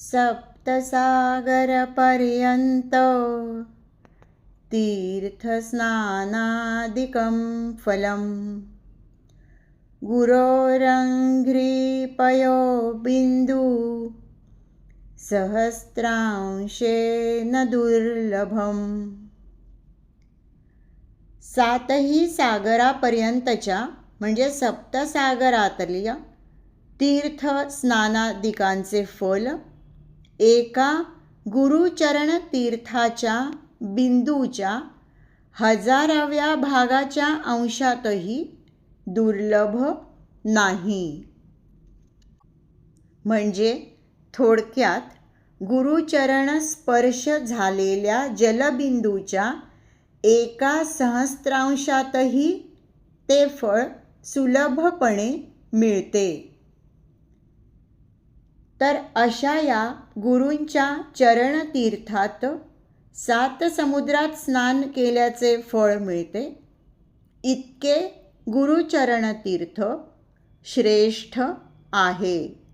सप्तसागरपर्यन्त तीर्थस्नानादिकं फलम्। गुरोरङ्घ्रिपयो बिन्दु सहस्रांशेन दुर्लभम्। सातही सागरापर्यंतच्या म्हणजे सप्तसागरातल्या तीर्थ स्नानादिकांचे फल एका गुरुचरण तीर्थाच्या बिंदूच्या हजाराव्या भागाच्या अंशातही दुर्लभ नाही. म्हणजे थोडक्यात गुरुचरण स्पर्श झालेल्या जलबिंदूच्या एका सहस्त्रांशातही ते फळ सुलभपणे मिळते. तर अशा या गुरूंच्या चरणतीर्थात सात समुद्रात स्नान केल्याचे फळ मिळते. इतके गुरुचरणतीर्थ श्रेष्ठ आहे.